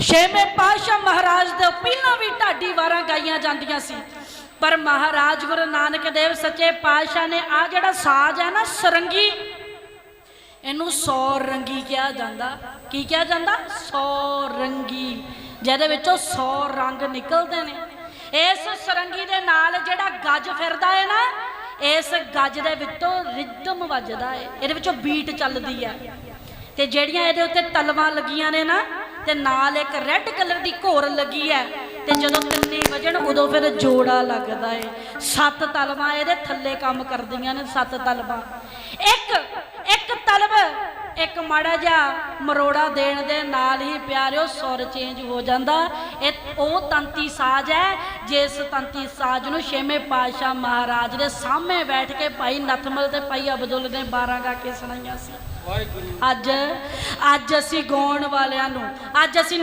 ਛੇਵੇਂ ਪਾਤਸ਼ਾਹ ਮਹਾਰਾਜ ਦੇ ਪਹਿਲਾਂ ਵੀ ਢਾਡੀ ਵਾਰਾਂ ਗਾਈਆਂ ਜਾਂਦੀਆਂ ਸੀ। ਪਰ ਮਹਾਰਾਜ ਗੁਰੂ ਨਾਨਕ ਦੇਵ ਸੱਚੇ ਪਾਤਸ਼ਾਹ ਨੇ ਆ ਜਿਹੜਾ ਸਾਜ਼ ਹੈ ਨਾ ਸਰੰਗੀ, ਇਹਨੂੰ ਸੌ ਰੰਗੀ ਕਿਹਾ ਜਾਂਦਾ। ਕੀ ਕਿਹਾ ਜਾਂਦਾ? ਸੌ ਰੰਗੀ ਜਿਹਦੇ ਵਿੱਚੋਂ 100 ਰੰਗ ਨਿਕਲਦੇ ਨੇ। ਇਸ ਸਰੰਗੀ ਦੇ ਨਾਲ ਜਿਹੜਾ ਗੱਜ ਫਿਰਦਾ ਹੈ ਨਾ, ਇਸ ਗੱਜ ਦੇ ਵਿੱਚੋਂ ਰਿਦਮ ਵੱਜਦਾ ਹੈ। ਇਹਦੇ ਵਿੱਚੋਂ ਬੀਟ ਚੱਲਦੀ ਹੈ। ਤੇ ਜਿਹੜੀਆਂ ਇਹਦੇ ਉੱਤੇ ਤਲਵਾਂ ਲੱਗੀਆਂ ਨੇ ਨਾ ਤੇ ਨਾਲ ਇੱਕ ਰੈੱਡ ਕਲਰ ਦੀ ਘੋਰ ਲੱਗੀ ਹੈ। ਤੇ ਜਦੋਂ ਤਿੰਨੇ ਵਜਣ, ਉਦੋਂ ਫਿਰ ਜੋੜਾ ਲੱਗਦਾ ਏ। ਸੱਤ ਤਲਵਾਂ ਇਹਦੇ ਥੱਲੇ ਕੰਮ ਕਰਦੀਆਂ ਨੇ, ਸੱਤ ਤਲਵਾਂ। ਇੱਕ ਇੱਕ ਮਾੜਾ ਜਿਹਾ ਮਰੋੜਾ ਦੇਣ ਦੇ ਨਾਲ ਹੀ ਪਿਆਰਿਓ ਸੁਰ ਚੇਂਜ ਹੋ ਜਾਂਦਾ। ਇਹ ਉਹ ਤੰਤੀ ਸਾਜ਼ ਹੈ ਜਿਸ ਤੰਤੀ ਸਾਜ਼ ਨੂੰ ਛੇਵੇਂ ਪਾਤਸ਼ਾਹ ਮਹਾਰਾਜ ਦੇ ਸਾਹਮਣੇ ਬੈਠ ਕੇ ਭਾਈ ਨਥਮਲ ਤੇ ਭਾਈ ਅਬਦੁੱਲ ਨੇ 12 ਗਾ ਕੇ ਸੁਣਾਈਆਂ ਸੀ। ਅੱਜ ਅੱਜ ਅਸੀਂ ਗਾਉਣ ਵਾਲਿਆਂ ਨੂੰ ਅੱਜ ਅਸੀਂ